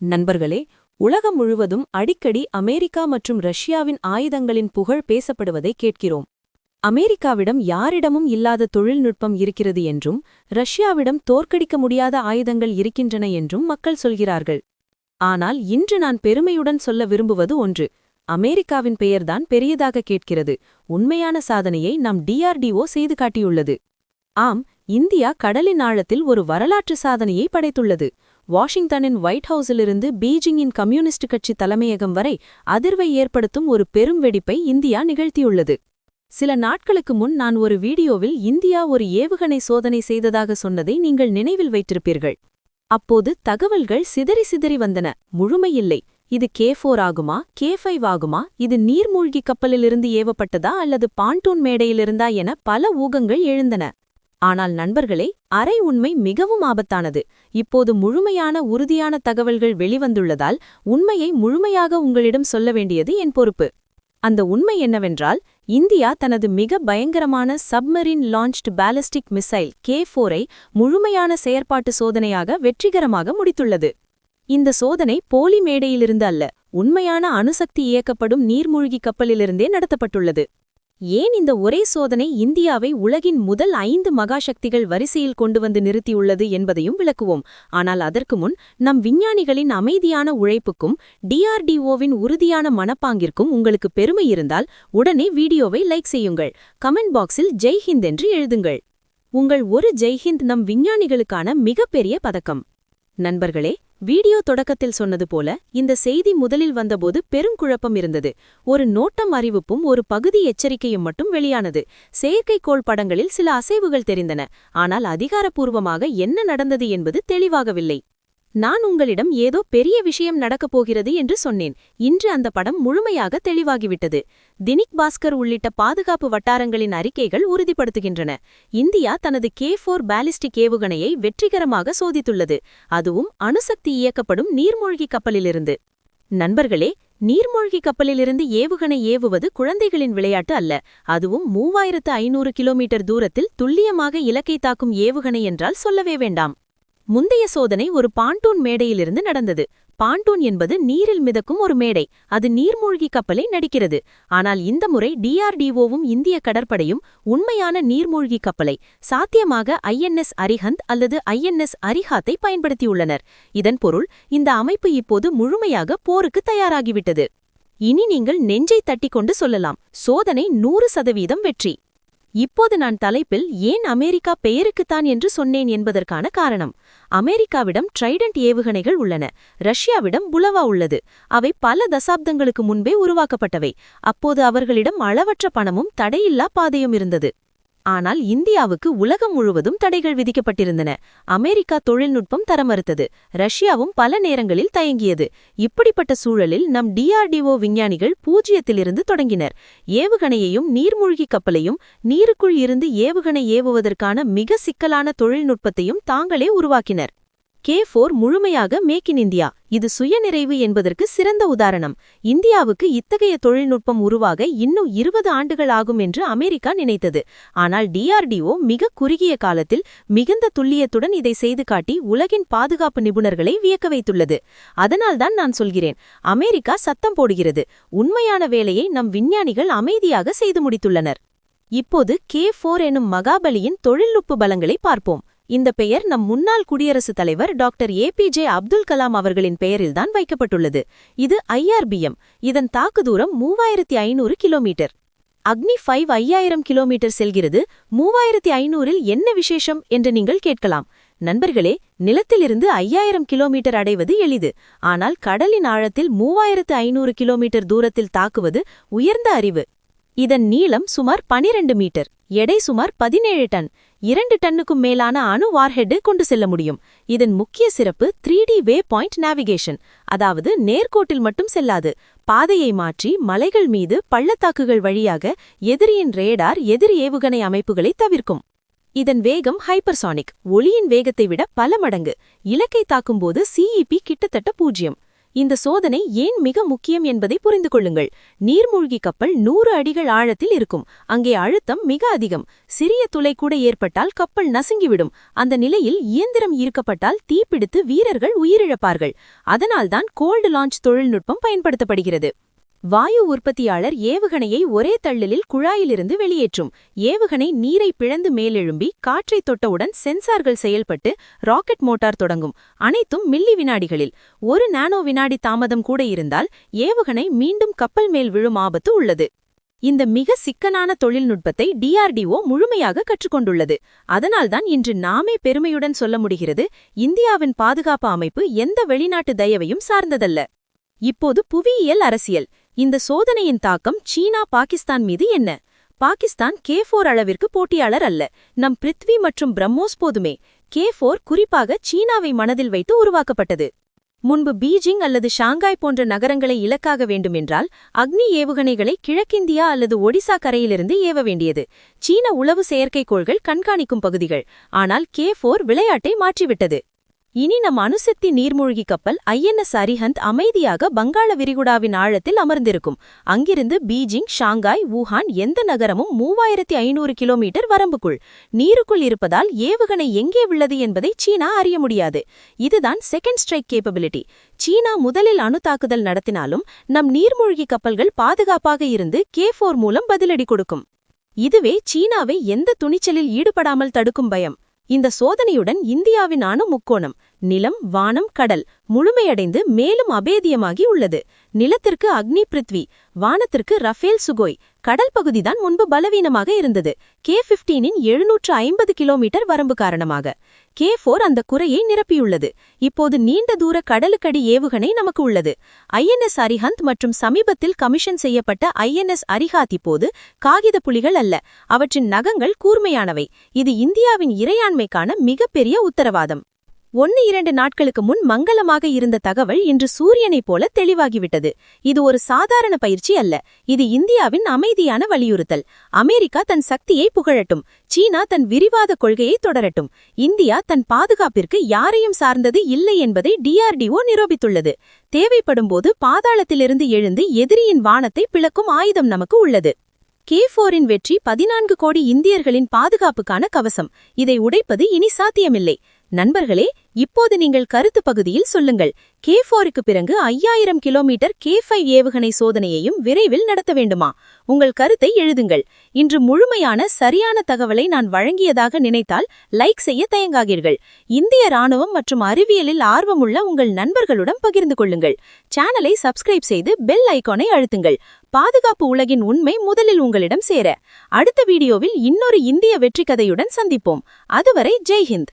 நண்பர்களே உலகம் முழுவதும் அடிக்கடி அமெரிக்கா மற்றும் ரஷ்யாவின் ஆயுதங்களின் புகழ் பேசப்படுவதை கேட்கிறோம். அமெரிக்காவிடம் யாரிடமும் இல்லாத தொழில்நுட்பம் இருக்கிறது என்றும் ரஷ்யாவிடம் தோற்கடிக்க முடியாத ஆயுதங்கள் இருக்கின்றன என்றும் மக்கள் சொல்கிறார்கள். ஆனால் இன்று நான் பெருமையுடன் சொல்ல விரும்புவது ஒன்று அமெரிக்காவின் பெயர்தான் பெரியதாக கேட்கிறது. உண்மையான சாதனையை நம் டிஆர்டிஓ செய்து காட்டியுள்ளது. ஆம் இந்தியா கடலின் ஆழத்தில் ஒரு வரலாற்று சாதனையை படைத்துள்ளது. வாஷிங்டனின் ஒயிட் ஹவுஸிலிருந்து பீஜிங்கின் கம்யூனிஸ்ட் கட்சி தலைமையகம் வரை அதிர்வை ஏற்படுத்தும் ஒரு பெரும் வெடிப்பை இந்தியா நிகழ்த்தியுள்ளது. சில நாட்களுக்கு முன் நான் ஒரு வீடியோவில் இந்தியா ஒரு ஏவுகணை சோதனை செய்ததாக சொன்னதை நீங்கள் நினைவில் வைத்திருப்பீர்கள். அப்போது தகவல்கள் சிதறி சிதறி வந்தன. முழுமையில்லை இது கே ஃபோர் ஆகுமா? கே ஃபைவ் ஆகுமா? இது நீர்மூழ்கி கப்பலிலிருந்து ஏவப்பட்டதா அல்லது பாண்டூன் மேடையிலிருந்தா என பல ஊகங்கள் எழுந்தன. ஆனால் நண்பர்களே அரை உண்மை மிகவும் ஆபத்தானது. இப்போது முழுமையான உறுதியான தகவல்கள் வெளிவந்துள்ளதால் உண்மையை முழுமையாக உங்களிடம் சொல்ல வேண்டியது என் பொறுப்பு. அந்த உண்மை என்னவென்றால் இந்தியா தனது மிக பயங்கரமான submarine launched ballistic missile K ஃபோரை முழுமையான செயற்பாட்டு சோதனையாக வெற்றிகரமாக முடித்துள்ளது. இந்த சோதனை போலி மேடையிலிருந்து அல்ல உண்மையான அணுசக்தி இயக்கப்படும் நீர்மூழ்கி கப்பலிலிருந்தே நடத்தப்பட்டுள்ளது. ஏன் இந்த ஒரே சோதனை இந்தியாவை உலகின் முதல் ஐந்து மகாசக்திகள் வரிசையில் கொண்டு வந்து நிறுத்தியுள்ளது என்பதையும் விளக்குவோம். ஆனால் அதற்கு முன் நம் விஞ்ஞானிகளின் அமைதியான உழைப்புக்கும் டிஆர்டிஓவின் உறுதியான மனப்பாங்கிற்கும் உங்களுக்கு பெருமை இருந்தால் உடனே வீடியோவை லைக் செய்யுங்கள். கமெண்ட் பாக்ஸில் ஜெய்ஹிந்த் என்று எழுதுங்கள். உங்கள் ஒரு ஜெய்ஹிந்த் நம் விஞ்ஞானிகளுக்கான மிகப்பெரிய பதக்கம். நண்பர்களே வீடியோ தொடக்கத்தில் சொன்னது போல இந்த செய்தி முதலில் வந்தபோது பெருங்குழப்பம் இருந்தது. ஒரு நோட்டம் அறிவிப்பும் ஒரு பகுதி எச்சரிக்கையும் மட்டும் வெளியானது. செயற்கைக்கோள் படங்களில் சில அசைவுகள் தெரிந்தன. ஆனால் அதிகாரப்பூர்வமாக என்ன நடந்தது என்பது தெளிவாகவில்லை. நான் உங்களிடம் ஏதோ பெரிய விஷயம் நடக்கப் போகிறது என்று சொன்னேன். இன்று அந்த படம் முழுமையாக தெளிவாகிவிட்டது. தினிக் பாஸ்கர் உள்ளிட்ட பாதுகாப்பு வட்டாரங்களின் அறிக்கைகள் உறுதிப்படுத்துகின்றன. இந்தியா தனது கே ஃபோர் பாலிஸ்டிக் ஏவுகணையை வெற்றிகரமாக சோதித்துள்ளது. அதுவும் அணுசக்தி இயக்கப்படும் நீர்மூழ்கி கப்பலிலிருந்து. நண்பர்களே நீர்மூழ்கி கப்பலிலிருந்து ஏவுகணை ஏவுவது குழந்தைகளின் விளையாட்டு அல்ல. அதுவும் மூவாயிரத்து ஐநூறு கிலோமீட்டர் தூரத்தில் துல்லியமாக இலக்கை தாக்கும் ஏவுகணை என்றால் சொல்லவே வேண்டாம். முந்தைய சோதனை ஒரு பாண்டூன் மேடையிலிருந்து நடந்தது. பாண்டூன் என்பது நீரில் மிதக்கும் ஒரு மேடை. அது நீர்மூழ்கி கப்பலை நடிக்கிறது. ஆனால் இந்த முறை டிஆர்டிஓவும் இந்திய கடற்படையும் உண்மையான நீர்மூழ்கி கப்பலை சாத்தியமாக ஐஎன்எஸ் அரிஹந்த் அல்லது ஐஎன்எஸ் அரிஹாத்தை பயன்படுத்தியுள்ளனர். இதன் பொருள் இந்த அமைப்பு இப்போது முழுமையாக போருக்கு தயாராகிவிட்டது. இனி நீங்கள் நெஞ்சை தட்டிக்கொண்டு சொல்லலாம். சோதனை நூறு சதவீதம் வெற்றி. இப்போது நான் தலைப்பில் ஏன் அமெரிக்கா பெயருக்குத்தான் என்று சொன்னேன் என்பதற்கான காரணம். அமெரிக்காவிடம் ட்ரைடன்ட் ஏவுகணைகள் உள்ளன. ரஷ்யாவிடம் புலவா உள்ளது. அவை பல தசாப்தங்களுக்கு முன்பே உருவாக்கப்பட்டவை. அப்போது அவர்களிடம் அளவற்ற பணமும் தடையில்லா பாதையும் இருந்தது. ஆனால் இந்தியாவுக்கு உலகம் முழுவதும் தடைகள் விதிக்கப்பட்டிருந்தன. அமெரிக்கா தொழில்நுட்பம் தரமறுத்தது. ரஷ்யாவும் பல நேரங்களில் தயங்கியது. இப்படிப்பட்ட சூழலில் நம் டிஆர்டிஓ விஞ்ஞானிகள் பூஜ்ஜியத்திலிருந்து தொடங்கினர். ஏவுகணையையும் நீர்மூழ்கி கப்பலையும் நீருக்குள் இருந்து ஏவுகணை ஏவுவதற்கான மிக சிக்கலான தொழில்நுட்பத்தையும் தாங்களே உருவாக்கினர். கே ஃபோர் முழுமையாக மேக் இன் இந்தியா. இது சுயநிறைவு என்பதற்கு சிறந்த உதாரணம். இந்தியாவுக்கு இத்தகைய தொழில்நுட்பம் உருவாக இன்னும் இருபது ஆண்டுகள் ஆகும் என்று அமெரிக்கா நினைத்தது. ஆனால் டிஆர்டிஓ மிக குறுகிய காலத்தில் மிகுந்த துல்லியத்துடன் இதை செய்து காட்டி உலகின் பாதுகாப்பு நிபுணர்களை வியக்க வைத்துள்ளது. அதனால்தான் நான் சொல்கிறேன் அமெரிக்கா சத்தம் போடுகிறது. உண்மையான வேலையை நம் விஞ்ஞானிகள் அமைதியாக செய்து முடித்துள்ளனர். இப்போது கே ஃபோர் எனும் மகாபலியின் தொழில்நுட்ப பலங்களை பார்ப்போம். இந்த பெயர் நம் முன்னாள் குடியரசுத் தலைவர் doctor A P J Abdul Kalam அவர்களின் பெயரில்தான் வைக்கப்பட்டுள்ளது. இது ஐஆர்பிஎம். இதன் தாக்குதூரம் மூவாயிரத்தி ஐநூறு கிலோமீட்டர். அக்னி ஃபைவ் ஐயாயிரம் கிலோமீட்டர் செல்கிறது. மூவாயிரத்தி ஐநூறில் என்ன விசேஷம் என்று நீங்கள் கேட்கலாம். நண்பர்களே நிலத்திலிருந்து ஐயாயிரம் கிலோமீட்டர் அடைவது எளிது. ஆனால் கடலின் ஆழத்தில் மூவாயிரத்து ஐநூறு கிலோமீட்டர் தூரத்தில் தாக்குவது உயர்ந்த அறிவு. இதன் நீளம் சுமார் பனிரெண்டு மீட்டர். எடை சுமார் பதினேழு டன். இரண்டு டன்னுக்கும் மேலான அணு வார்ஹெட்டு கொண்டு செல்ல முடியும். இதன் முக்கிய சிறப்பு three D way point navigation அதாவது நேர்கோட்டில் மட்டும் செல்லாது. பாதையை மாற்றி மலைகள் மீது பள்ளத்தாக்குகள் வழியாக எதிரியின் ரேடார் எதிர் ஏவுகணை அமைப்புகளை தவிர்க்கும். இதன் வேகம் ஹைப்பர்சானிக் ஒளியின் வேகத்தை விட பல மடங்கு. இலக்கை தாக்கும்போது சிஇபி கிட்டத்தட்ட பூஜ்யம். இந்த சோதனை ஏன் மிக முக்கியம் என்பதை புரிந்து கொள்ளுங்கள். நீர்மூழ்கி கப்பல் நூறு அடிகள் ஆழத்தில் இருக்கும். அங்கே அழுத்தம் மிக அதிகம். சிறிய துளை கூட ஏற்பட்டால் கப்பல் நசுங்கிவிடும். அந்த நிலையில் இயந்திரம் ஈர்க்கப்பட்டால் தீப்பிடித்து வீரர்கள் உயிரிழப்பார்கள். அதனால்தான் கோல்டு லான்ச் தொழில்நுட்பம் பயன்படுத்தப்படுகிறது. வாயு உற்பத்தியாளர் ஏவுகணையை ஒரே தள்ளலில் குழாயிலிருந்து வெளியேற்றும். ஏவுகணை நீரை பிழந்து மேலெழும்பி காற்றைத் தொட்டவுடன் சென்சார்கள் செயல்பட்டு ராக்கெட் மோட்டார் தொடங்கும். அனைத்தும் மில்லி வினாடிகளில். ஒரு நானோ வினாடி தாமதம் கூட இருந்தால் ஏவுகணை மீண்டும் கப்பல் மேல் விழும் ஆபத்து உள்ளது. இந்த மிக சிக்கனான தொழில்நுட்பத்தை டிஆர்டிஓ முழுமையாக கற்றுக்கொண்டுள்ளது. அதனால்தான் இன்று நாமே பெருமையுடன் சொல்ல முடிகிறது இந்தியாவின் பாதுகாப்பு அமைப்பு எந்த வெளிநாட்டு தயவையும் சார்ந்ததல்ல. இப்போது புவியியல் அரசியல். இந்த சோதனையின் தாக்கம் சீனா பாகிஸ்தான் மீது என்ன? பாகிஸ்தான் கே ஃபோர் அளவிற்கு போட்டியாளர் அல்ல. நம் பிருத்வி மற்றும் பிரம்மோஸ் போதுமே. கே ஃபோர் குறிப்பாக சீனாவை மனதில் வைத்து உருவாக்கப்பட்டது. முன்பு பீஜிங் அல்லது ஷாங்காய் போன்ற நகரங்களை இலக்காக வேண்டுமென்றால் அக்னி ஏவுகணைகளை கிழக்கிந்தியா அல்லது ஒடிசா கரையிலிருந்து ஏவ வேண்டியது. சீன உளவு செயற்கைக்கோள்கள் கண்காணிக்கும் பகுதிகள். ஆனால் கே ஃபோர் விளையாட்டை மாற்றிவிட்டது. இனி நம் அணுசக்தி நீர்மூழ்கி கப்பல் ஐஎன்எஸ் அரிஹந்த் அமைதியாக வங்காள விரிகுடாவின் ஆழத்தில் அமர்ந்திருக்கும். அங்கிருந்து பீஜிங் ஷாங்காய் வூஹான் எந்த நகரமும் மூவாயிரத்தி ஐநூறு கிலோமீட்டர் வரம்புக்குள். நீருக்குள் இருப்பதால் ஏவுகணை எங்கே உள்ளது என்பதை சீனா அறிய முடியாது. இதுதான் செகண்ட் ஸ்ட்ரைக் கேப்பபிலிட்டி சீனா முதலில் அணு தாக்குதல் நடத்தினாலும் நம் நீர்மூழ்கி கப்பல்கள் பாதுகாப்பாக இருந்து கே ஃபோர் மூலம் பதிலடி கொடுக்கும். இதுவே சீனாவை எந்த துணிச்சலில் ஈடுபடாமல் தடுக்கும் பயம். இந்த சோதனையுடன் இந்தியாவின் அணு முக்கோணம். நிலம் வானம் கடல் முழுமையடைந்து மேலும் அபேதியமாகி உள்ளது. நிலத்திற்கு அக்னி பிருத்வி வானத்திற்கு ரஃபேல் சுகோய். கடல் பகுதிதான் முன்பு பலவீனமாக இருந்தது. கே பிப்டீனின் எழுநூற்று ஐம்பது கிலோமீட்டர் வரம்பு காரணமாக. கே போர் அந்த குறையை நிரப்பியுள்ளது. இப்போது நீண்ட தூர கடலுக்கடி ஏவுகணை நமக்கு உள்ளது. ஐஎன்எஸ் அரிஹந்த் மற்றும் சமீபத்தில் கமிஷன் செய்யப்பட்ட ஐஎன்எஸ் அரிஹாத் இப்போது காகித புலிகள் அல்ல அவற்றின் நகங்கள் கூர்மையானவை. இது இந்தியாவின் இறையாண்மைக்கான மிகப்பெரிய உத்தரவாதம். ஒன்னு இரண்டு நாட்களுக்கு முன் மங்களமாக இருந்த தகவல் இன்று சூரியனைப் போல தெளிவாகிவிட்டது. இது ஒரு சாதாரண பயிற்சி அல்ல. இது இந்தியாவின் அமைதியான வலியுறுத்தல். அமெரிக்கா தன் சக்தியை புகழட்டும். சீனா தன் விரிவாத கொள்கையை தொடரட்டும். இந்தியா தன் பாதுகாப்பிற்கு யாரையும் சார்ந்தது இல்லை என்பதை டிஆர்டிஓ நிரூபித்துள்ளது. தேவைப்படும்போது பாதாளத்திலிருந்து எழுந்து எதிரியின் வானத்தை பிளக்கும் ஆயுதம் நமக்கு உள்ளது. கே போரின் வெற்றி பதினான்கு கோடி இந்தியர்களின் பாதுகாப்புக்கான கவசம். இதை உடைப்பது இனி சாத்தியமில்லை. நண்பர்களே இப்போது நீங்கள் கருத்து பகுதியில் சொல்லுங்கள். கே ஃபோருக்கு பிறகு ஐயாயிரம் கிலோமீட்டர் கே ஃபைவ் ஏவுகணை சோதனையையும் விரைவில் நடத்த வேண்டுமா? உங்கள் கருத்தை எழுதுங்கள். இன்று முழுமையான சரியான தகவலை நான் வழங்கியதாக நினைத்தால் லைக் செய்ய தயங்காகீர்கள் இந்திய ராணுவம் மற்றும் அறிவியலில் ஆர்வமுள்ள உங்கள் நண்பர்களுடன் பகிர்ந்து கொள்ளுங்கள். சேனலை சப்ஸ்கிரைப் செய்து பெல் ஐக்கானை அழுத்துங்கள். பாதுகாப்பு உலகின் உண்மை முதலில் உங்களிடம் சேர. அடுத்த வீடியோவில் இன்னொரு இந்திய வெற்றி கதையுடன் சந்திப்போம். அதுவரை ஜெய்ஹிந்த்